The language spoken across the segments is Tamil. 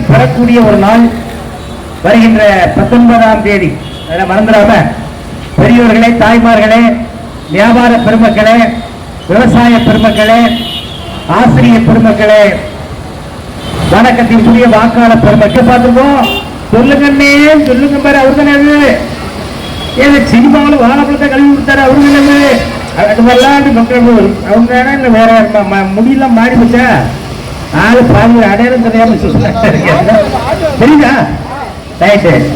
பெறக்கூடிய ஒரு நாள் வருகின்ற பத்தொன்பதாம் தேதி. அதை மறந்துடாம. பெரியோர்களே தாய்மார்களே வியாபார பெருமக்களே விவசாய பெருமக்களே ஆசிரியர் பெருமக்களே வணக்கத்திற்குரிய வாக்காளர் பெருமக்கள் பார்த்துருக்கோம். சொல்லுங்கண்ணே சொல்லுங்க பாரு அவரு தானே அது? சினிமாவில் வாழைப்பழத்தை கழுவி கொடுத்தாரு அவரு தானே அது? அது மக்கள் அவங்க வேற ம- ம- முடியெல்லாம் மாறி போச்சா? ஆளு பாருங்க அடையாளம் தெரியாம புரியுதா? ரைட்டு சரி.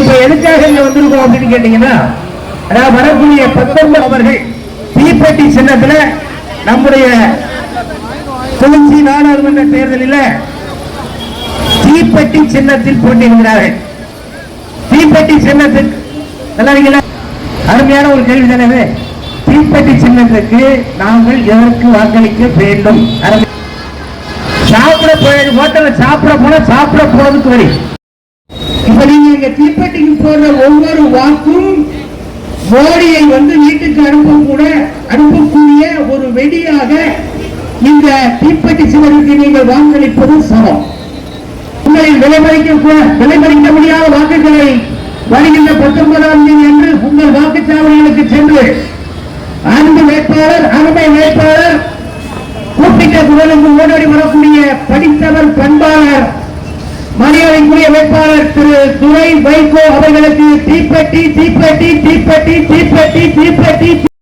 இப்ப எதுக்காக இங்க வந்திருக்கோம் அப்படின்னு கேட்டீங்கன்னா அதாவது வரக்கூடிய பத்தொன்பது அவர்கள் தீப்பெட்டி சின்னத்துல நம்முடைய திருச்சி நாடாளுமன்ற தேர்தலில் தீப்பெட்டி சின்னத்தில் போட்டியிடுகிறார்கள். தீப்பெட்டி சின்னத்துக்கு நல்லா அருமையான ஒரு கேள்வி தானே தீப்பெட்டி சின்னத்துக்கு நாங்கள் எதற்கு வாக்களிக்க வேண்டும்? அருமை. சாப்பிட போய் ஹோட்டல்ல சாப்பிட போனா சாப்பிட போறதுக்கு வரி இப்ப நீங்க இங்க தீப்பெட்டிக்கு போற ஒவ்வொரு வாக்கும் மோடியை வந்து வீட்டுக்கு அனுப்ப கூட அனுப்பக்கூடிய ஒரு வெடியாக இந்த தீப்பெட்டி சிவருக்கு நீங்கள் வாக்களிப்பது சமம். உங்களை விலைமதிக்க விலைமதிக்க முடியாத வாக்குகளை வருகின்ற பத்தொன்பதாம் தேதி அன்று உங்கள் வாக்குச்சாவடிகளுக்கு சென்று அன்பு வேட்பாளர் அருமை வேட்பாளர் கூப்பிட்ட ஓடோடி வரக்கூடிய படித்தவர் பண்பாளர் மரியாதைக்குரிய வேட்பாளர் திரு துரை வைகோ அவர்களுக்கு தீப்பெட்டி தீப்பெட்டி தீப்பெட்டி தீப்பெட்டி தீப்பெட்டி